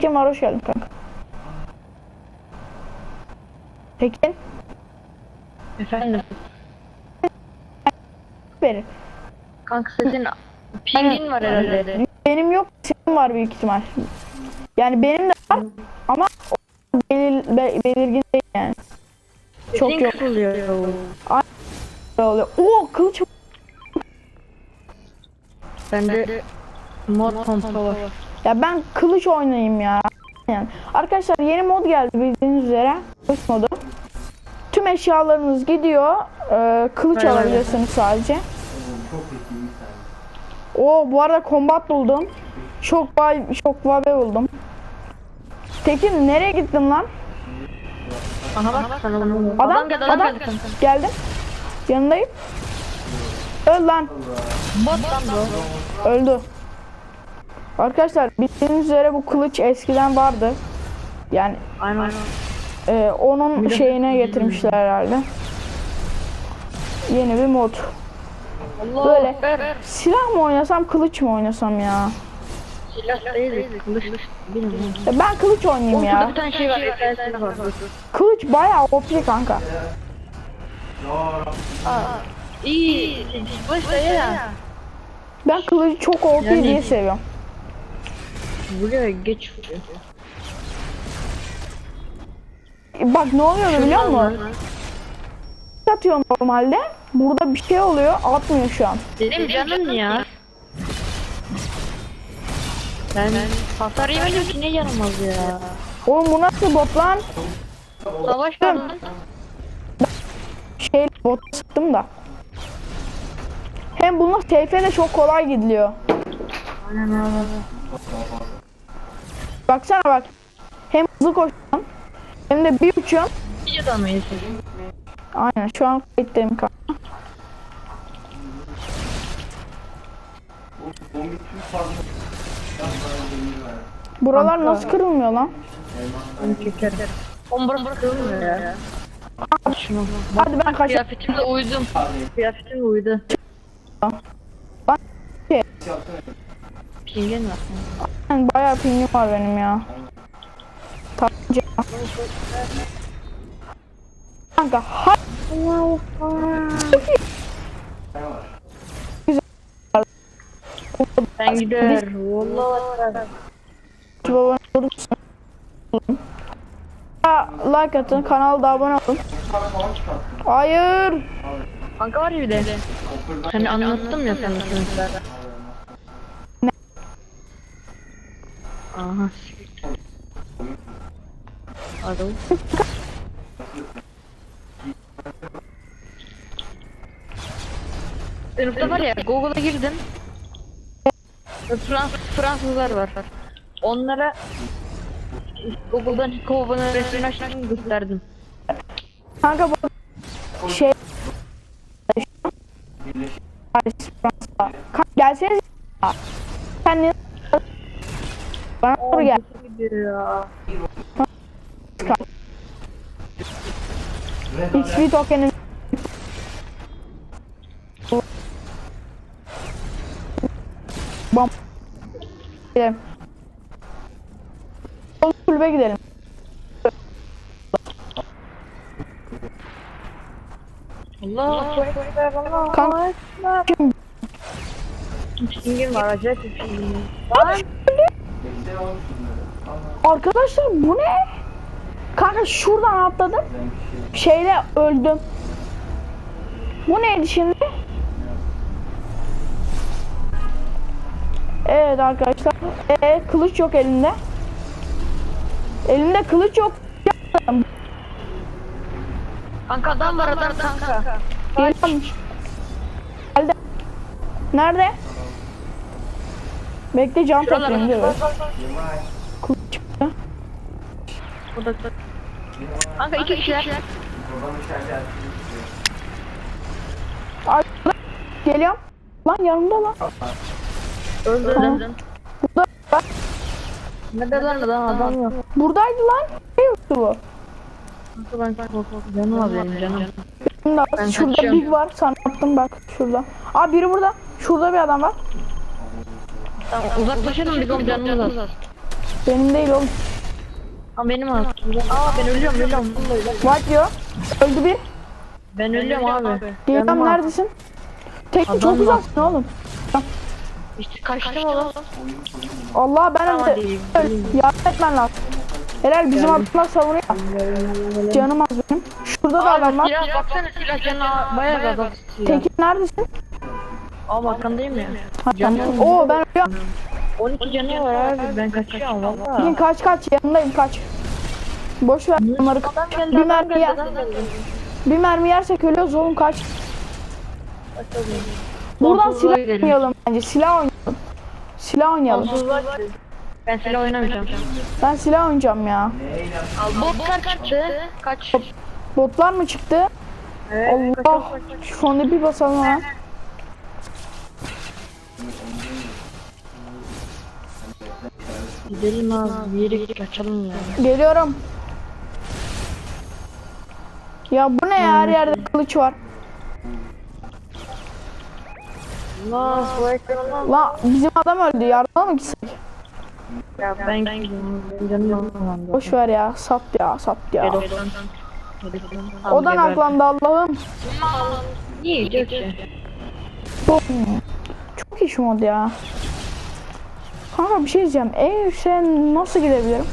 Kemal hoş geldin kanka. Tekin Efendim. verin. Kanka sesin pingin var herhalde. Benim yok, senin var büyük ihtimal. Yani benim de var ama o belir, be- belirgin değil yani. Çok Sesin yok. kısılıyor. Böyle oluyor. Oo kılıç Bende mod var. Ya ben kılıç oynayayım ya. Yani. Arkadaşlar yeni mod geldi bildiğiniz üzere. Kılıç modu. Tüm eşyalarınız gidiyor. Ee, kılıç Aynen. alabiliyorsunuz sadece. Oo bu arada kombat buldum. Çok vay çok vabe buldum. Tekin nereye gittin lan? Aha bak. Adam, Adam geldi adam adam. Geldim. Yanındayım. Öl lan. Bot lan bu. Öldü. Arkadaşlar bildiğiniz üzere bu kılıç eskiden vardı. Yani Aynen. Ee, onun şeyine getirmişler herhalde. Yeni bir mod. Allah Böyle. Ekber. Silah mı oynasam kılıç mı oynasam ya? Silah değil. Kılıç. Bilmiyorum. ben kılıç oynayayım ya. bir tane şey var. Kılıç bayağı OP kanka. İyi. Kılıç da ya. Ben kılıcı çok OP Yani- diye seviyorum. Buraya geç. vuruyor. Bak ne oluyor biliyor musun? Atıyor normalde. Burada bir şey oluyor. Atmıyor şu an. Benim canım ya. Ben hasar yemedim ki ne yaramaz ya. Oğlum bu nasıl bot lan? Savaş var lan. Şey bot sıktım da. Hem bununla seyfe de çok kolay gidiliyor. Aynen abi. Baksana bak. Hem hızlı koşuyorum. Hem de bir uçuyorum. Videoda mıyız? Aynen şu an kayıttayım kanka. Buralar nasıl kırılmıyor lan? Burası kırılmıyor ya. Şunu. Hadi ben kaçayım. Kıyafetimle uydum. Kıyafetimle uydu. Bak, şey. Pingin var. Yani bayağı pingim var benim ya. Tabanca. Kanka hadi Ben gider. Vallahi. babanı vurursun. Ya, Like atın, kanala da abone olun. Hayır. Kanka var ya bir de. Hani anlattım ya sana Aha. Alo. Sınıfta var ya Google'a girdim. Frans Fransızlar var. Onlara Google'dan Hikoban'ın resmini açtım gösterdim. Kanka bu şey gelseniz Sen ne Bana doğru gel. Ya. XP tokenin Bam. Gidelim. Sol kulübe gidelim. Allah Allah Kanka. Pingin var acayip bir pingin var. Arkadaşlar bu ne? Kanka şuradan atladım. Şeyle öldüm. Bu neydi şimdi? Evet arkadaşlar. Ee, kılıç yok elinde. Elinde kılıç yok. Kanka adam var adam kanka. Geldi. Nerede? Bekle can toplayayım diyor. Çıktı. Burada Kanka iki kişiler. Ay, Geliyorum. Lan yanımda lan. Öldürdüm. Burada bak. Nerede lan adam adam yok. Buradaydı lan. Ne yoktu bu? Kanka ben. Canım var benim canım. Şurada big var. Sana attım bak şurada. Aa biri burada. Şurada bir adam var. Tamam uzaklaşalım biz onun canımız az. Benim değil oğlum. Ama benim az. Aa ben ölüyorum ölüyorum. What diyor? Öldü bir. Ben ölüyorum abi. Az. neredesin? Tek Adam çok uzaksın oğlum. İşte kaçtım oğlum. Allah ben Tamam, hadi. Yardım etmen lazım. Helal bizim adamlar savunuyor. Canım az benim. Şurada da adam var. Silah baksana silah canı bayağı gaza tutuyor. Tekin neredesin? Aa arkandayım ya. Ha, Canım. Oo ben ölüyorum. 12 canı var abi ben kaçıyorum valla. Tekin kaç kaç yanındayım kaç. Boş ver onları. Bir mermi yer. Bir mermi yersek ölüyoruz oğlum kaç. Buradan silah oynayalım bence. Silah oynayalım. Silah oynayalım. Ben silah oynamayacağım. Ben silah oynayacağım ya. Botlar çıktı. Kaç. Botlar mı çıktı? Evet. Allah. Şu fonda bir basalım ha. Gidelim abi bir yere gidip kaçalım ya. Geliyorum. Ya bu ne ya her yerde kılıç var. Allah. La bizim adam öldü yardıma mı gitsek? Ya ben gidiyorum. Benim canım yandı. Boş ver ya sat ya sat ya. G90. Odan aklandı Allah'ım. Bom. Çok iyi şu mod ya. Kanka bir şey diyeceğim. En yükseğe nasıl gidebilirim?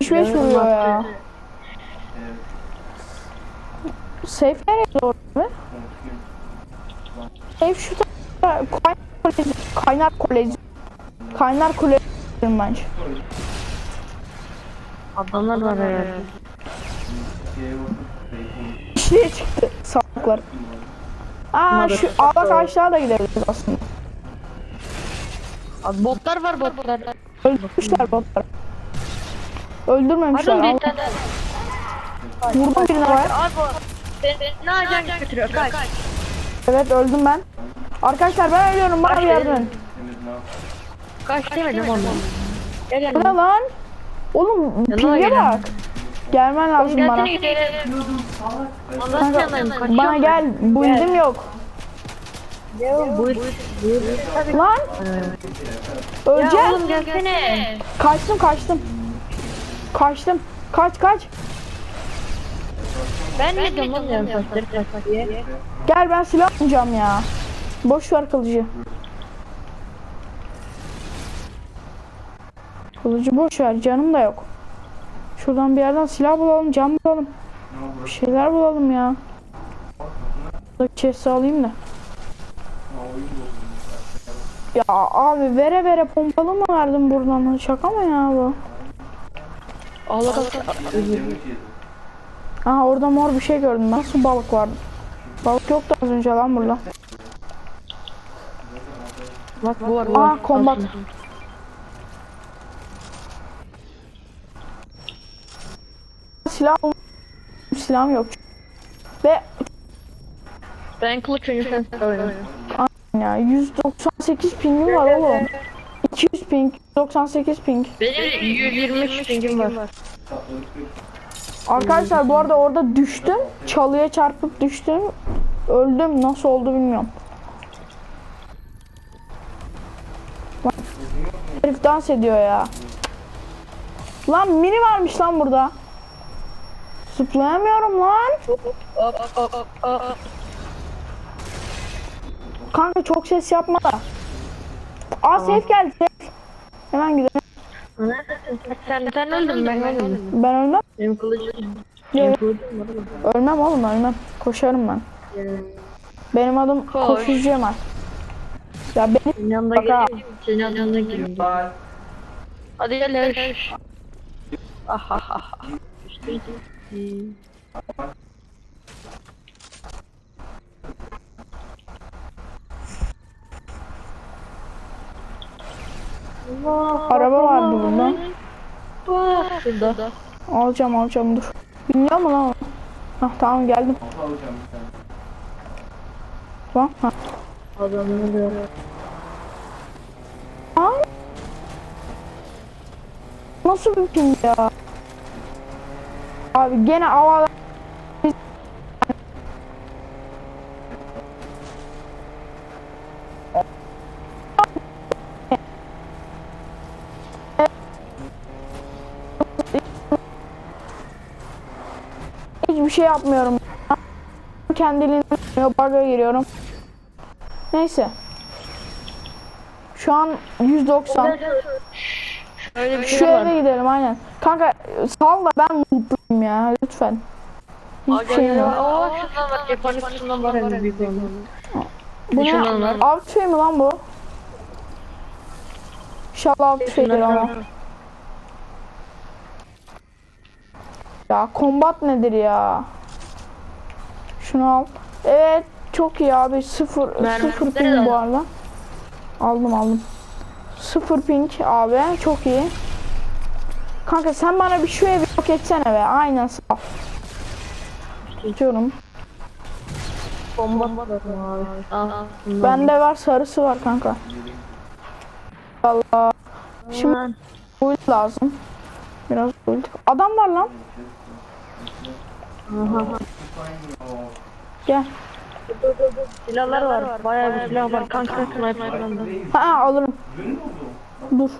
Üç beş vuruyor ya. Safe nereye doğru mu? Safe şu tarafa kaynar kolezi. Kaynar kolezi bence. Adamlar var herhalde. Şuraya çıktı salaklar. Aa şu bak aşağı da gidebiliriz aslında. Abi botlar var botlar. Öldürmüşler botları. Öldürmemişler. Pardon bir tane. Vurdum birine var. Abi ne ajan götürüyor kaç. Evet öldüm ben. Arkadaşlar ben ölüyorum bana bir yardım edin. Kaç demedim. Gel Bu ne lan? Oğlum gel. bak. Gelmen lazım bana. Kanka, bana gel. Build'im yok. Lan Ya öleceğim. oğlum gelsene. Kaçtım kaçtım. Kaçtım. Kaç kaç. Ben ne diyorum oğlum ya diye. Gel ben silah alacağım ya. Boş ver kılıcı. Kılıcı boş ver canım da yok. Şuradan bir yerden silah bulalım, cam bulalım. Bir şeyler bulalım ya. Buradaki chest'i alayım da. Ya abi vere vere pompalı mı verdim buradan? Şaka mı ya bu? Allah Allah. Aha orada mor bir şey gördüm. Nasıl balık vardı? Balık yoktu az önce lan burada. Bak bu var bu var. Aa kombat. Silah silahım yok. Ve Ben kılıç oynuyorum. ya 198 pingim var oğlum. 200 ping, 98 ping. Benim 123 pingim var. Arkadaşlar bu arada orada düştüm. Çalıya çarpıp düştüm. Öldüm. Nasıl oldu bilmiyorum. Herif dans ediyor ya. Lan mini varmış lan burada. Zıplayamıyorum lan. Hop hop hop hop. Kanka çok ses yapma da. Aa safe geldi safe. Hemen gidelim. Neredesin? Sen sen öldün ben öldüm. Ben ölmem. Benim kılıcım. Benim kılıcım var. Ölmem oğlum ölmem. Koşarım ben. Benim adım Koş. Koşucu Cemal. Ya benim Senin yanına geleyim. Senin yanına geleyim. Hadi gel Leş. Ah ah ah. Ah. İşte. Allah, araba vardı burada. Bak şurada. Alacağım alacağım dur. Biliyor mu lan o? Hah tamam geldim. Lan ha. Adamını gör. Nasıl bir ping ya? Abi gene havalar Hiçbir şey yapmıyorum. Kendiliğinden bug'a giriyorum. Neyse. Şu an 190. Öyle bir şey Şu var. eve gidelim aynen. Kanka salla ben ya lütfen. Hiçbir şeyim yok. Aa şundan var. Japonik şundan var en büyük olan. Bu ne? Av tüfeği mi lan bu? İnşallah av tüfeğidir ama. Ya kombat nedir ya? Şunu al. Evet çok iyi abi. Sıfır, Mermi sıfır ping bu lan? arada. Aldım aldım. Sıfır ping abi çok iyi. Kanka sen bana bir şu evi yok etsene be. Aynen sağ ol. Diyorum. Bomba var abi. Aa, bundan. Bende var sarısı var kanka. Allah. Şimdi build lazım. Biraz build. Adam var lan. Aha. Gel. Silahlar var. Bayağı bir silah var. Kanka sniper falan da. Ha alırım. Dur.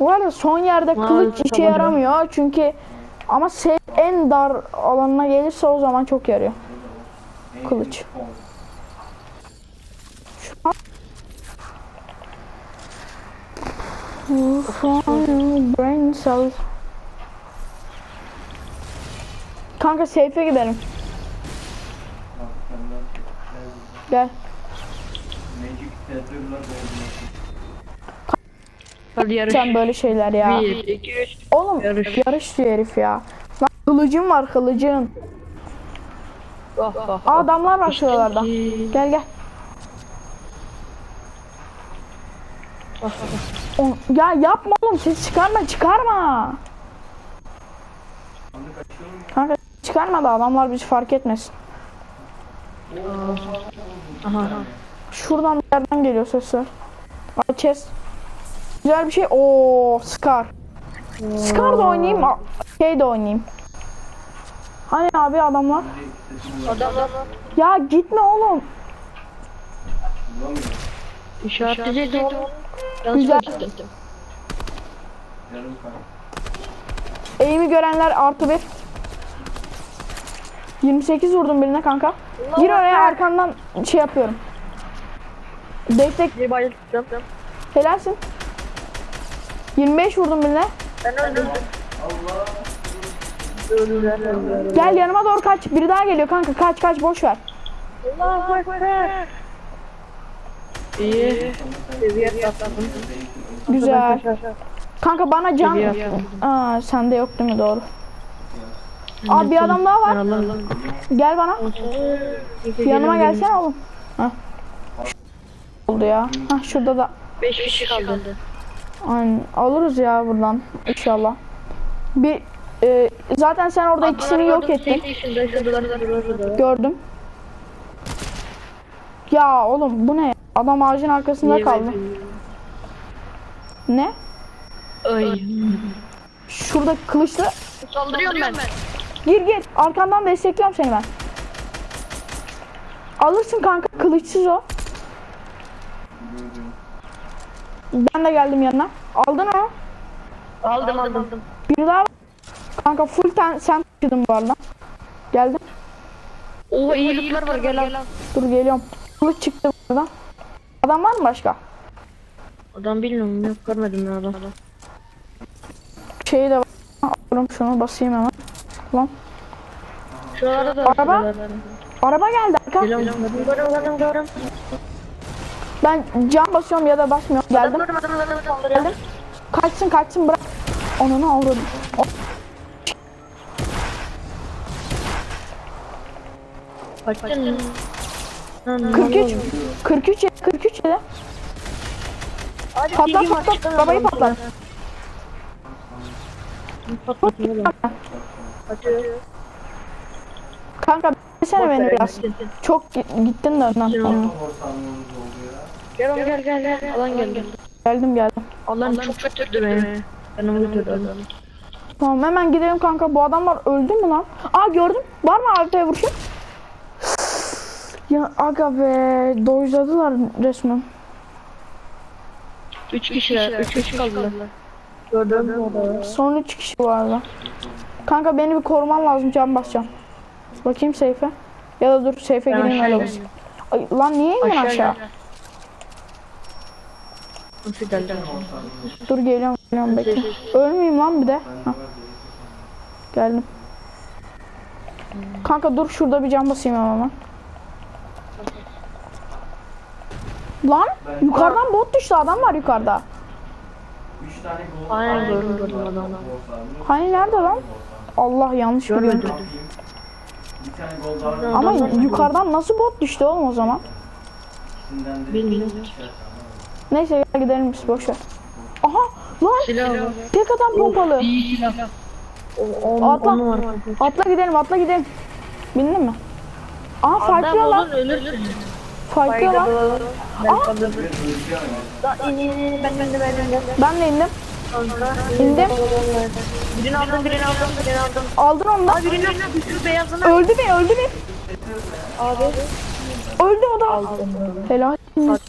Bu arada son yerde kılıç işe tamam. yaramıyor çünkü ama se- en dar alanına gelirse o zaman çok yarıyor. Kılıç. Şu an Brain cells. Kanka safe'e gidelim. Gel. Hadi yarış. Sen böyle şeyler ya. 1, 2, 3. Oğlum Yarış. yarış diyor herif ya. Lan kılıcım var kılıcın. Oh oh. Aa, adamlar var şuralarda. Gel gel. Oh, oh. Ya yapma oğlum ses çıkarma çıkarma. Kanka çıkarma da adamlar bizi fark etmesin. Aha. Şuradan bir yerden geliyor sesler. Aa chest. Güzel bir şey. Oo Scar. Scar da oynayayım. Şey de oynayayım. Hani abi adamlar? Adamlar Ya gitme oğlum. işaretleyecektim oğlum. Yanlış Güzel. Eğimi görenler artı bir. 28 vurdum birine kanka. Gir oraya arkandan şey yapıyorum. Destek helalsin. 25 vurdum birine. Ben öldürdüm. Gel yanıma doğru kaç. Biri daha geliyor kanka. Kaç kaç boş ver. Allahu Ekber. İyi. Seviye atladım. Güzel. Kanka bana can. Aa sende yok değil mi doğru? Aa bir adam daha var. Gel bana. Yanıma gelsene oğlum. Hah. Oldu ya. Hah şurada da. 5 kişi kaldı. Aynen alırız ya buradan inşallah. Bir e, zaten sen orada ikisini yok ettin. Gördüm. Ya oğlum bu ne? Adam ağacın arkasında kaldı. Ne? Ay. Şurada kılıçlı. Saldırıyorum ben. Gir gir. Arkandan destekliyorum seni ben. Alırsın kanka kılıçsız o. Ben de geldim yanına. Aldın o. Aldım aldım. Biri daha var. Kanka full ten, sen taşıdın bu arada. Geldim. Oo iyi lootlar var gel al. Dur geliyorum. Kılıç çıktı buradan. Adam var mı başka? Adam bilmiyorum yok görmedim ya adam. Şeyi de var. Alıyorum şunu basayım hemen. Lan. Şuralarda da Araba? Araba geldi arka. Geliyorum. Görüm görüm görüm. Ben cam basıyorum ya da basmıyorum. Geldim. Görüm adam adam saldırıyor. Kaçsın kaçsın bırak. Onu avradım. O- Kaçtın. 43. 43 ya 43 ya. Patlat patlat. Babayı patlat. Kanka desene beni biraz. Çok gi- gittin de önden. Gel oğlum gel gel gel. Alan geldi. Geldim geldim. Alan çok kötüydü beni. Canımı götürdü adam. Tamam hemen gidelim kanka. Bu adamlar öldü mü lan? Aa gördüm. Var mı AWP vuruşu? Ya aga be. Dojladılar resmen. Üç kişiler. Üç kişi kaldılar. Gördüm orada. Son 3 kişi vardı. Kanka beni bir koruman lazım can basacağım. Bakayım seyfe. Ya da dur seyfe Ben gireyim öyle basayım. Ay, lan niye indin Aşağı aşağı? Dur geliyorum geliyorum bekle. Ölmeyeyim lan bir de. Hah. Geldim. Kanka dur şurada bir cam basayım hemen. Lan yukarıdan bot düştü adam var yukarıda. Aynen gördüm gördüm adamı. Hani nerede lan? Allah yanlış biliyorum. Ama yukarıdan nasıl bot düştü oğlum o zaman? Bilmiyorum. Neyse gel gidelim biz boş ver. Aha lan tek adam pompalı. İyi silah. O, on, Atla. onu var. Atla gidelim atla gidelim. Bindin mi? Aha Adam fightlıyor lan. olur ölürsün. Fightlıyor lan. İn ben ben de ben de. Ben de indim. İndim. Birini aldım birini aldım birini aldım. Aldın onu da. Birini aldım şu beyazını Öldü mü? Öldü mü? abi. Öldü o da. Aldım. Helal.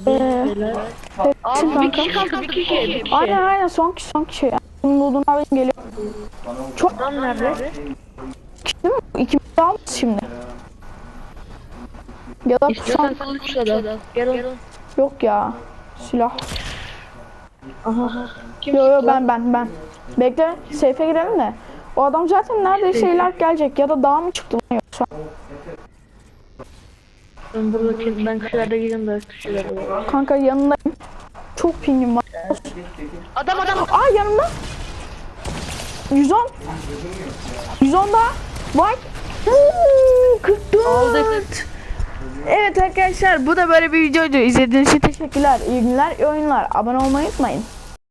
Ee, Abi bir kişi kaldı bir kişi. Kişi. aynen aynen son kişi son kişi. Bunun lootunu alayım geliyor. Çok Adam nerede? değil mi? İkimiz almışız şimdi. Ya da. Gel gel. yok ya. Silah. Aha. Kim Yo yo çıktı lan? ben ben ben. Bekle seyfe girelim de. O adam zaten neredeyse ilerk gelecek ya da daha mı çıktı lan yoksa? Ben buradaki ben kişilerde gidiyorum da kişilerde. Kanka yanındayım. Çok pingim var. Adam adam. Aa yanımda. 110. 110 daha. Uuu, 44. Aldık. Evet arkadaşlar bu da böyle bir videoydu. İzlediğiniz için teşekkürler. İyi günler, iyi oyunlar. Abone olmayı unutmayın.